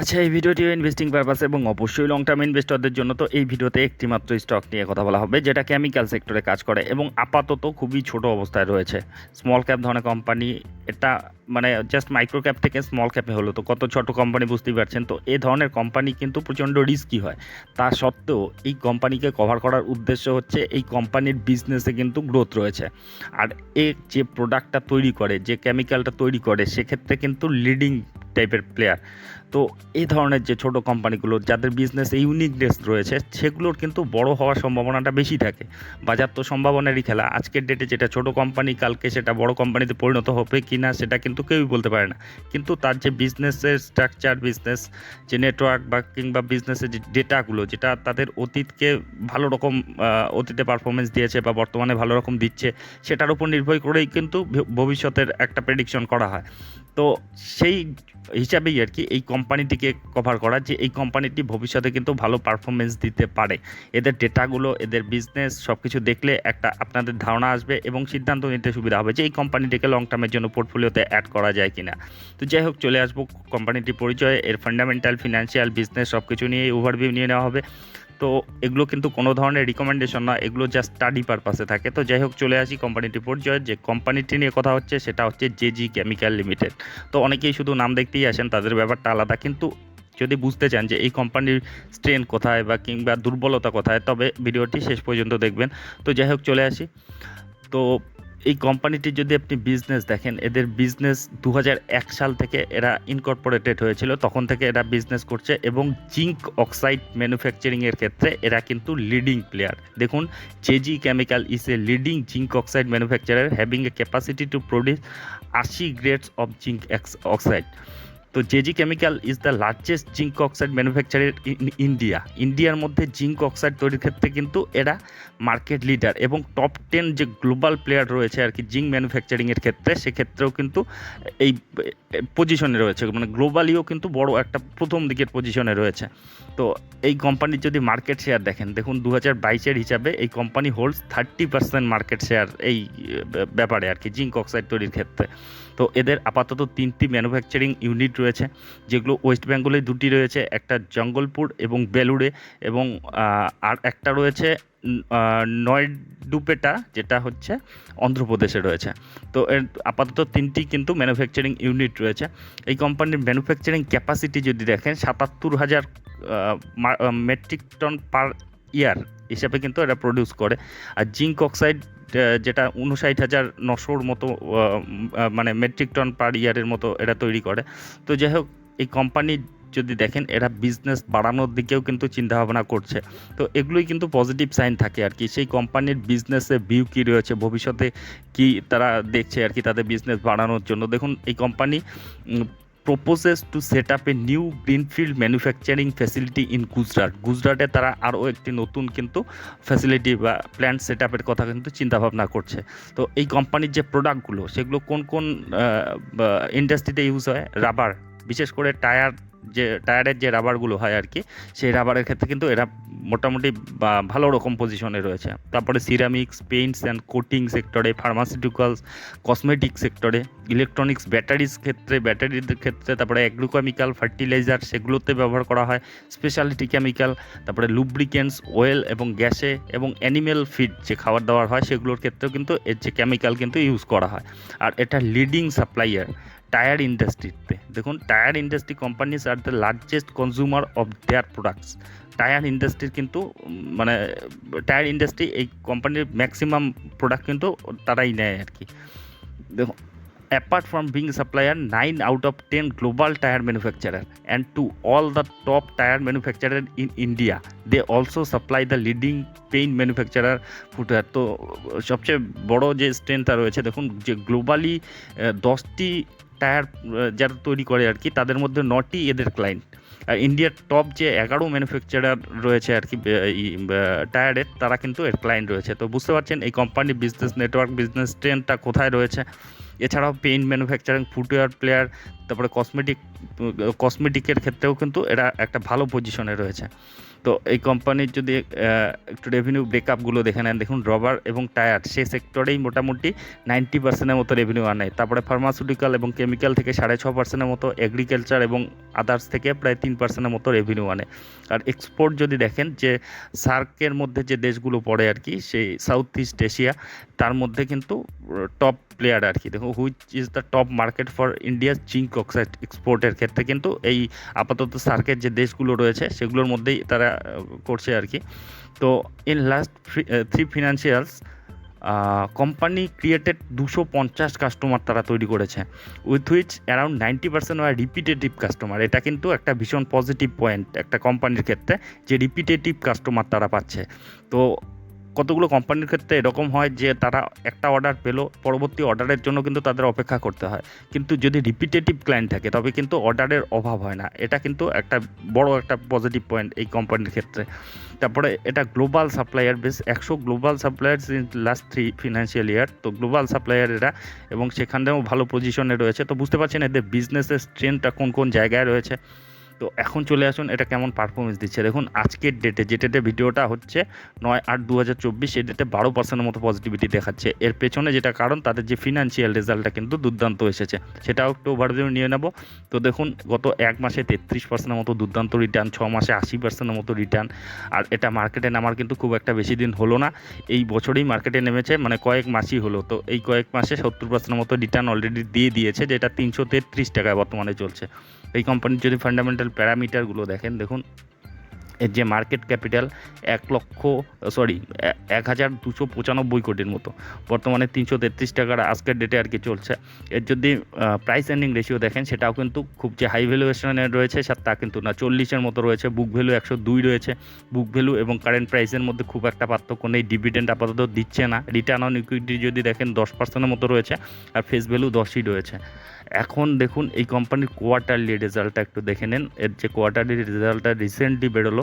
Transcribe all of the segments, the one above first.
আচ্ছা এই ভিডিওটিও investing purpose এবং অবশ্যই লং টার্ম ইনভেস্টরদের জন্য তো এই ভিডিওতে একটি মাত্র স্টক নিয়ে কথা বলা হবে, যেটা কেমিক্যাল সেক্টরে কাজ করে এবং আপাতত খুবই ছোট অবস্থায় রয়েছে। স্মল ক্যাপ ধরনের কোম্পানি এটা মানে জাস্ট মাইক্রো ক্যাপ থেকে স্মল ক্যাপে হলো তো, কত ছোট কোম্পানি বুঝতেই পারছেন তো, এ ধরনের কোম্পানি কিন্তু প্রচণ্ড রিস্কি হয়। তা সত্ত্বেও এই কোম্পানিকে কভার করার উদ্দেশ্য হচ্ছে এই কোম্পানির বিজনেসে কিন্তু গ্রোথ রয়েছে। আর এ যে প্রোডাক্টটা তৈরি করে, যে কেমিক্যালটা তৈরি করে, সেক্ষেত্রে কিন্তু লিডিং টাইপের প্লেয়ার তো এই ধরনের যে ছোট কোম্পানিগুলো, যাদের বিজনেস ইউনিকনেস রয়েছে, সেগুলোর কিন্তু বড় হওয়ার সম্ভাবনাটা বেশি থাকে। বাজার তো সম্ভাবনারই খেলা। আজকের ডেটে যেটা ছোট কোম্পানি, কালকে সেটা বড় কোম্পানিতে পরিণত হবে কি না সেটা কিন্তু কেউই বলতে পারে না। কিন্তু তার যে বিজনেসের স্ট্রাকচার বিজনেস যে নেটওয়ার্ক বা কিংবা বিজনেসের যে ডেটাগুলো যেটা তাদের অতীতকে ভালো রকম অতীতে পারফরমেন্স দিয়েছে বা বর্তমানে ভালো রকম দিচ্ছে, সেটার উপর নির্ভর করেই কিন্তু ভবিষ্যতের একটা প্রেডিকশন করা হয়। তো সেই হিসাবেই আর কি এই কোম্পানিটিকে কভার করা যে এই কোম্পানিটি ভবিষ্যতে কিন্তু ভালো পারফরমেন্স দিতে পারে। এদের ডেটাগুলো, এদের বিজনেস সব কিছু দেখলে একটা আপনাদের ধারণা আসবে এবং সিদ্ধান্ত নিতে সুবিধা হবে যে এই কোম্পানিটিকে লং টার্মের জন্য পোর্টফোলিওতে অ্যাড করা যায় কি না তো যাই হোক, চলে আসব কোম্পানিটির পরিচয়। এর ফান্ডামেন্টাল ফিনান্সিয়াল বিজনেস সব কিছু নিয়ে ওভারভিউ নিয়ে নেওয়া হবে। তো এগুলো কিন্তু কোনো ধরনের রিকমেন্ডেশন না, এগুলো জাস্ট স্টাডি পারপাসে থাকে। তো যাই হোক, চলে আসি কোম্পানিটি পরিচয় যে কোম্পানিটি নিয়ে কথা হচ্ছে, সেটা হচ্ছে জেজি কেমিক্যাল লিমিটেড তো অনেকেই শুধু নাম দেখতেই আসেন, তাদের ব্যাপারটা আলাদা। কিন্তু যদি বুঝতে চান যে এই কোম্পানির স্ট্রেন কোথায় বা কিংবা দুর্বলতা কোথায়, তবে ভিডিওটি শেষ পর্যন্ত দেখবেন। তো যাই হোক, চলে আসি। তো এই কোম্পানিটি যদি আপনি বিজনেস দেখেন, এদের বিজনেস দু হাজার এক সাল থেকে এরা ইনকর্পোরেটেড হয়েছিল, তখন থেকে এরা বিজনেস করছে এবং জিঙ্ক অক্সাইড ম্যানুফ্যাকচারিংয়ের ক্ষেত্রে এরা কিন্তু লিডিং প্লেয়ার দেখুন JG chemical is a leading zinc oxide manufacturer having a capacity to produce আশি গ্রেডস অফ জিঙ্ক অক্সাইড তো JG chemical is the largest zinc oxide manufacturer in India ইন্ডিয়ার মধ্যে zinc oxide তৈরির ক্ষেত্রে কিন্তু এরা market leader এবং top ten যে গ্লোবাল প্লেয়ার রয়েছে আর কি জিঙ্ক ম্যানুফ্যাকচারিংয়ের ক্ষেত্রে, সেক্ষেত্রেও কিন্তু এই পজিশনে রয়েছে। মানে গ্লোবালিও কিন্তু বড় একটা প্রথম দিকের পজিশনে রয়েছে। তো এই কোম্পানির যদি মার্কেট শেয়ার দেখেন, দেখুন দু হাজার বাইশের হিসাবে এই company holds thirty percent market share এই ব্যাপারে আর কি জিঙ্ক অক্সাইড তৈরির ক্ষেত্রে। তো এদের আপাতত তিনটি ম্যানুফ্যাকচারিং ইউনিট রয়েছে, যেগুলো ওয়েস্ট বেঙ্গলে দুটি রয়েছে, একটা জঙ্গলপুর এবং বেলুড়ে এবং আর একটা রয়েছে নয়ডুপেটা, যেটা হচ্ছে অন্ধ্রপ্রদেশে রয়েছে। তো এর আপাতত তিনটি কিন্তু ম্যানুফ্যাকচারিং ইউনিট রয়েছে। এই কোম্পানির ম্যানুফ্যাকচারিং ক্যাপাসিটি যদি দেখেন, সাতাত্তর হাজার মেট্রিক টন পার ইয়ার হিসাবে কিন্তু এরা প্রডিউস করে। আর জিঙ্ক অক্সাইড যেটা উনষাট হাজার নশোর মতো মানে মেট্রিক টন পার ইয়ারের মতো এরা তৈরি করে। তো যাই হোক, এই কোম্পানি যদি দেখেন, এরা বিজনেস বাড়ানোর দিকেও কিন্তু চিন্তাভাবনা করছে। তো এগুলোই কিন্তু পজিটিভ সাইন থাকে আর কি। সেই কোম্পানির বিজনেসে ভিউ কী রয়েছে, ভবিষ্যতে কি তারা দেখছে আর কি তাদের বিজনেস বাড়ানোর জন্য। দেখুন, এই company proposes to set up a new greenfield manufacturing facility in Gujarat. গুজরাটে তারা আরও একটি নতুন কিন্তু ফ্যাসিলিটি বা প্ল্যান্ট সেট আপের কথা কিন্তু চিন্তাভাবনা করছে। তো এই কোম্পানির যে প্রোডাক্টগুলো, সেগুলো কোন কোন ইন্ডাস্ট্রিতে ইউজ হয়? রাবার, বিশেষ করে টায়ার যে টায়ারের যে রাবারগুলো হয় আর কি, সেই রাবারের ক্ষেত্রে কিন্তু এরা মোটামুটি ভালো রকম পজিশনে রয়েছে। তারপরে সিরামিক্স পেইন্টস অ্যান্ড কোটিং সেক্টরে ফার্মাসিউটিক্যালস কসমেটিক সেক্টরে ইলেকট্রনিক্স ব্যাটারিজ ক্ষেত্রে ব্যাটারির ক্ষেত্রে, তারপরে অ্যাগ্রোকেমিক্যাল ফার্টিলাইজার সেগুলোতে ব্যবহার করা হয় স্পেশালিটি কেমিক্যাল তারপরে লুব্রিকেন্টস অয়েল এবং গ্যাসে এবং অ্যানিমেল ফিড যে খাবার দাবার হয়, সেগুলোর ক্ষেত্রেও কিন্তু এর যে কেমিক্যাল কিন্তু ইউজ করা হয়। আর এটা লিডিং সাপ্লাইয়ার টায়ার ইন্ডাস্ট্রিতে দেখুন tyre industry companies are the largest consumer of their products tyre ইন্ডাস্ট্রির কিন্তু মানে টায়ার ইন্ডাস্ট্রি এই কোম্পানির ম্যাক্সিমাম প্রোডাক্ট কিন্তু তারাই নেয় আর কি। দেখুন, apart from being supplier 9 out of 10 global tire manufacturer and to all the top tire manufacturer in india, they also supply the leading paint manufacturer footwear তো, সবচেয়ে বড় যে স্ট্রেংথটা রয়েছে, দেখুন, যে গ্লোবালি দশটি টায়ার যারা তৈরি করে আর কি, তাদের মধ্যে নটি এদের ক্লায়েন্ট আর ইন্ডিয়ার টপ যে এগারো ম্যানুফ্যাকচারার রয়েছে আর কি টায়ারের, তারা কিন্তু এর ক্লায়েন্ট রয়েছে। তো বুঝতে পারছেন এই কোম্পানির বিজনেস নেটওয়ার্ক বিজনেস ট্রেনটা কোথায় রয়েছে? এছাড়াও পেইন্ট ম্যানুফ্যাকচারিং ফুটওয়্যার প্লেয়ার তারপরে কসমেটিক কসমেটিকের ক্ষেত্রেও কিন্তু এরা একটা ভালো পজিশনে রয়েছে। তো এই কোম্পানির যদি একটু রেভিনিউ ব্রেকআপগুলো দেখে নেন, দেখুন রবার এবং টায়ার সেই সেক্টরেই মোটামুটি নাইনটি পার্সেন্টের মতো রেভিনিউ আনে। তারপরে ফার্মাসিউটিক্যাল এবং কেমিক্যাল থেকে সাড়ে ছ পার্সেন্টের মতো এগ্রিকালচার এবং আদার্স থেকে প্রায় তিন পার্সেন্টের মতো রেভিনিউ আনে। আর এক্সপোর্ট যদি দেখেন, যে সার্কের মধ্যে যে দেশগুলো পড়ে আর কি, সেই সাউথ ইস্ট এশিয়া তার মধ্যে কিন্তু টপ প্লেয়ার আর কি। দেখো which is the top market for ইন্ডিয়ার জিঙ্ক অক্সাইড এক্সপোর্টের ক্ষেত্রে কিন্তু এই আপাতত সার্কের যে দেশগুলো রয়েছে, সেগুলোর মধ্যেই তারা আহ, করছে আর কি। তো in last three financials company created দুশো পঞ্চাশ কাস্টমার তারা তৈরি করেছে। With which around ninety percent were repetitive customer এটা কিন্তু একটা ভীষণ পজিটিভ পয়েন্ট একটা কোম্পানির ক্ষেত্রে যে রিপিটেটিভ কাস্টমার তারা পাচ্ছে। তো কতগুলো কোম্পানির ক্ষেত্রে এরকম হয় যে তারা একটা অর্ডার পেল, পরবর্তী অর্ডারের জন্য কিন্তু তাদের অপেক্ষা করতে হয়। কিন্তু যদি রিপিটেটিভ ক্লায়েন্ট থাকে, তবে কিন্তু অর্ডারের অভাব হয় না। এটা কিন্তু একটা বড় একটা পজিটিভ পয়েন্ট এই কোম্পানির ক্ষেত্রে। তারপরে এটা গ্লোবাল সাপ্লায়ার বেস একশো global supplier in last three financial year তো গ্লোবাল সাপ্লায়ার এরা এবং সেখানেও ভালো পজিশনে রয়েছে। তো বুঝতে পারছেন এদের বিজনেসের স্ট্রেংথটা কোন কোন জায়গায় রয়েছে। তো এখন চলে আসুন, এটা কেমন পারফরমেন্স দিচ্ছে? দেখুন, আজকের ডেটে যে ডেটে ভিডিওটা হচ্ছে নয় আট দু হাজার চব্বিশ, এই ডেটে বারো পার্সেন্টের মতো পজিটিভিটি দেখাচ্ছে। এর পেছনে যেটা কারণ, তাদের যে ফিনান্সিয়াল রেজাল্টটা কিন্তু দুর্দান্ত এসেছে। সেটাও একটু ওভারভিউ নিয়ে নেব। তো দেখুন, গত এক মাসে তেত্রিশ পার্সেন্টের মতো দুর্দান্ত রিটার্ন ছ মাসে আশি পার্সেন্টের মতো রিটার্ন আর এটা মার্কেটে নামার কিন্তু খুব একটা বেশি দিন হলো না। এই বছরেই মার্কেটে নেমেছে মানে কয়েক মাসই হলো। তো এই কয়েক মাসে সত্তর পার্সেন্টের মতো রিটার্ন অলরেডি দিয়ে দিয়েছে, যেটা তিনশো তেত্রিশ টাকায় বর্তমানে চলছে। এই কোম্পানির যদি ফান্ডামেন্টাল প্যারামিটারগুলো দেখেন দেখুন যে মার্কেট ক্যাপিটাল এক লক্ষ সরি এক হাজার দুশো পঁচানব্বই কোটির মতো। বর্তমানে তিনশো তেত্রিশ টাকার আজকের ডেটে আর কি চলছে। এর যদি প্রাইস এন্ডিং রেশিও দেখেন, সেটাও কিন্তু খুব যে হাই ভ্যালুয়েশনে রয়েছে তা কিন্তু না, চল্লিশের মতো রয়েছে বুক ভ্যালু একশো দুই রয়েছে। বুক ভ্যালু এবং কারেন্ট প্রাইসের মধ্যে খুব একটা পার্থক্য নেই ডিভিডেন্ড আপাতত দিচ্ছে না। রিটার্ন অন ইকুইটি যদি দেখেন, দশ পার্সেন্টের মতো রয়েছে, আর ফেস ভ্যালু দশই রয়েছে। এখন দেখুন, এই কোম্পানির কোয়ার্টারলি রেজাল্টটা একটু দেখে নেন। এর যে কোয়ার্টারলি রেজাল্টটা রিসেন্টলি বেরোলো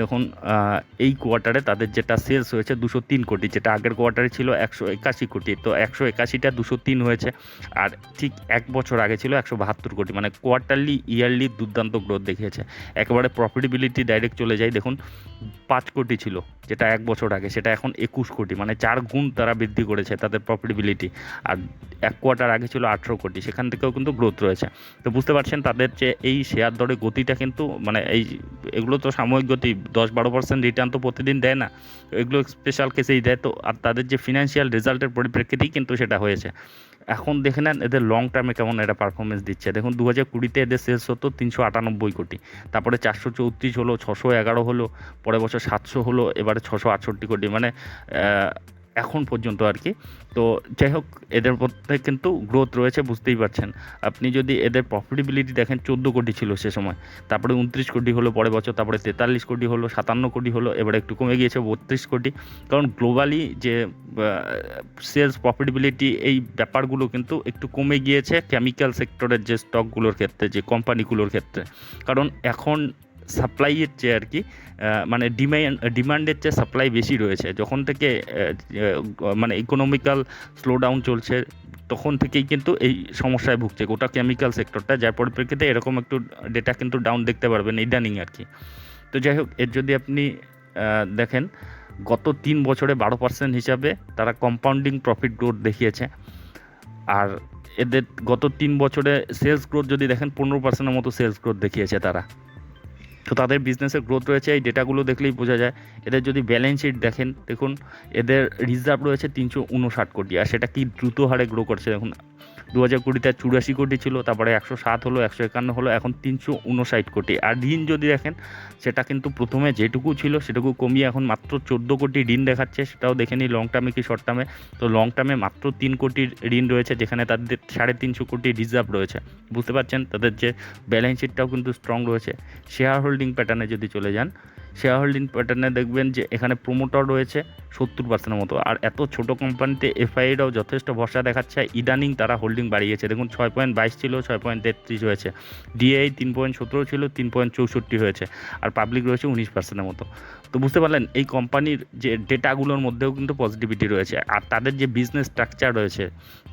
দেখুন এই কোয়ার্টারে তাদের যেটা সেলস হয়েছে দুশো তিন কোটি, যেটা আগের কোয়ার্টারে ছিল একশো একাশি কোটি, তো একশো একাশিটা দুশো তিন হয়েছে। আর ঠিক এক বছর আগে ছিল একশো বাহাত্তর কোটি মানে কোয়ার্টারলি ইয়ারলি দুর্দান্ত গ্রোথ দেখিয়েছে। একেবারে প্রফিটেবিলিটি ডাইরেক্ট চলে যায়, দেখুন, পাঁচ কোটি ছিল যেটা এক বছর আগে, সেটা এখন একুশ কোটি মানে চার গুণ তারা বৃদ্ধি করেছে তাদের প্রফিটেবিলিটি আর এক কোয়ার্টার আগে ছিল আঠেরো কোটি, সেখান থেকেও কিন্তু গ্রোথ রয়েছে। তো বুঝতে পারছেন তাদের যে এই শেয়ার দরের গতিটা কিন্তু মানে এই, এগুলো তো সাময়িক গতি দশ বারো পার্সেন্ট রিটার্ন তো প্রতিদিন দেয় না। এগুলো স্পেশাল কেসেই দেয়। তো আর তাদের যে ফিনান্সিয়াল রেজাল্টের পরিপ্রেক্ষিতেই কিন্তু সেটা হয়েছে। এখন দেখে নেন এদের লং টার্মে কেমন এটা পারফরমেন্স দিচ্ছে। দেখুন দু হাজার কুড়িতে এদের সেলস হতো তিনশো আটানব্বই কোটি। তারপরে চারশো চৌত্রিশ হলো, ছশো এগারো হলো, পরের বছর সাতশো হলো, এবারে ছশো আটষট্টি কোটি। মানে এখন পর্যন্ত আর কি। তো যাই হোক, এদের মধ্যে কিন্তু গ্রোথ রয়েছে, বুঝতেই পারছেন। আপনি যদি এদের প্রফিটেবিলিটি দেখেন, চোদ্দ কোটি ছিল সে সময়। তারপরে উনত্রিশ কোটি হলো পরের বছর, তারপরে তেতাল্লিশ কোটি হলো, সাতান্ন কোটি হলো, এবারে একটু কমে গিয়েছে বত্রিশ কোটি। কারণ গ্লোবালি যে সেলস প্রফিটেবিলিটি এই ব্যাপারগুলো কিন্তু একটু কমে গিয়েছে কেমিক্যাল সেক্টরের যে স্টকগুলোর ক্ষেত্রে, যে কোম্পানিগুলোর ক্ষেত্রে। কারণ এখন সাপ্লাইয়ের চেয়ে আর কি মানে ডিমান্ড ডিমান্ডের চেয়ে সাপ্লাই বেশি রয়েছে। যখন থেকে মানে ইকোনমিক্যাল স্লোডাউন চলছে, তখন থেকেই কিন্তু এই সমস্যায় ভুগছে গোটা কেমিক্যাল সেক্টরটা যার পরিপ্রেক্ষিতে এরকম একটু ডেটা কিন্তু ডাউন দেখতে পারবেন ইদানিং আর কি। তো যাই হোক, এর যদি আপনি দেখেন, গত তিন বছরে বারো পার্সেন্ট হিসাবে তারা কম্পাউন্ডিং প্রফিট গ্রোথ দেখিয়েছে। আর এদের গত তিন বছরে সেলস গ্রোথ যদি দেখেন, পনেরো পার্সেন্টের মতো সেলস গ্রোথ দেখিয়েছে তারা। তো তাদের বিজনেসের গ্রোথ রয়েছে, এই ডেটাগুলো দেখলেই বোঝা যায়। এদের যদি ব্যালেন্স শিট দেখেন, দেখুন, এদের রিজার্ভ রয়েছে তিনশো উনষাট কোটি, আর সেটা কি দ্রুত হারে গ্রো করছে দেখুন। দু হাজার কুড়িতে চুরাশি কোটি ছিল, তারপরে একশো সাত হলো, একশো একান্ন হলো, এখন তিনশো উনষাট কোটি। আর ঋণ যদি দেখেন, সেটা কিন্তু প্রথমে যেটুকু ছিল, সেটুকু কমিয়ে এখন মাত্র চোদ্দ কোটি ঋণ দেখাচ্ছে, সেটাও দেখে নিই লং টার্মে কি শর্ট টার্মে তো লং টার্মে মাত্র তিন কোটি ঋণ রয়েছে, যেখানে তাদের সাড়ে তিনশো কোটি রিজার্ভ রয়েছে। বুঝতে পারছেন? তাদের যে ব্যালেন্স শিটটাও কিন্তু স্ট্রং রয়েছে। শেয়ার হোল্ডিং প্যাটার্নে যদি চলে যান শেয়ার হোল্ডিং প্যাটার্নে দেখবেন যে এখানে প্রোমোটার রয়েছে সত্তর পার্সেন্টের মতো। আর এত ছোট কোম্পানিতে এফআইরাও যথেষ্ট ভরসা দেখাচ্ছে। ইদানিং তারা হোল্ডিং বাড়িয়েছে। দেখুন ছয় পয়েন্ট বাইশ ছিল, ছয় পয়েন্ট তেত্রিশ হয়েছে। ডিআই তিন পয়েন্ট সতেরো ছিল, তিন পয়েন্ট চৌষট্টি হয়েছে। আর পাবলিক রয়েছে উনিশ পার্সেন্টের মতো। তো বুঝতে পারলেন, এই কোম্পানির যে ডেটাগুলোর মধ্যেও কিন্তু পজিটিভিটি রয়েছে। আর তাদের যে বিজনেস স্ট্রাকচার রয়েছে,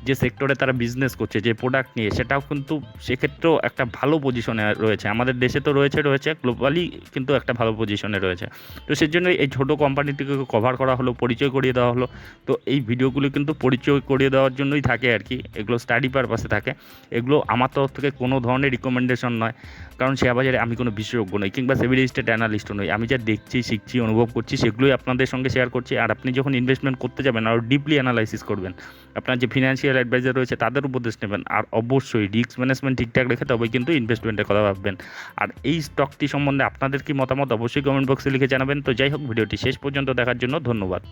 যে সেক্টরে তারা বিজনেস করছে, যে প্রোডাক্ট নিয়ে, সেটাও কিন্তু সেক্ষেত্রেও একটা ভালো পজিশনে রয়েছে। আমাদের দেশে তো রয়েছে রয়েছে। গ্লোবালি কিন্তু একটা ভালো পজিশনে রয়েছে। তো সেই জন্য এই ছোটো কোম্পানিটিকে কভার করা হলো, পরিচয় করিয়ে দেওয়া হলো। তো এই ভিডিওগুলো কিন্তু পরিচয় করিয়ে দেওয়ার জন্যই থাকে আর কি। এগুলো স্টাডি পারপাসে থাকে। এগুলো আমার তরফ থেকে কোনো ধরনের রিকমেন্ডেশন নয়। কারণ শেয়ার বাজারে আমি কোনো বিশেষজ্ঞ নই কিংবা সেভি রেজিস্টার্ড অ্যানালিস্টও নই। আমি যা দেখছি, শিখছি, অনুভব করছি, সেগুলোই আপনাদের সঙ্গে শেয়ার করছি। আর আপনি যখন ইনভেস্টমেন্ট করতে যাবেন, আরও ডিপলি অ্যানালাইসিস করবেন, আপনার যে ফিনান্সিয়াল অ্যাডভাইজার রয়েছে, তাদের উপদেশ নেবেন। আর অবশ্যই রিস্ক ম্যানেজমেন্ট ঠিকঠাক রেখে তবেই কিন্তু ইনভেস্টমেন্টের কথা ভাববেন। আর এই স্টকটি সম্বন্ধে আপনাদের কি মতামত? অবশ্যই কমেন্ট বক্সে লিখে জানাবেন। তো যাই হোক ভিডিওটি শেষ পর্যন্ত দেখার জন্য ধন্যবাদ।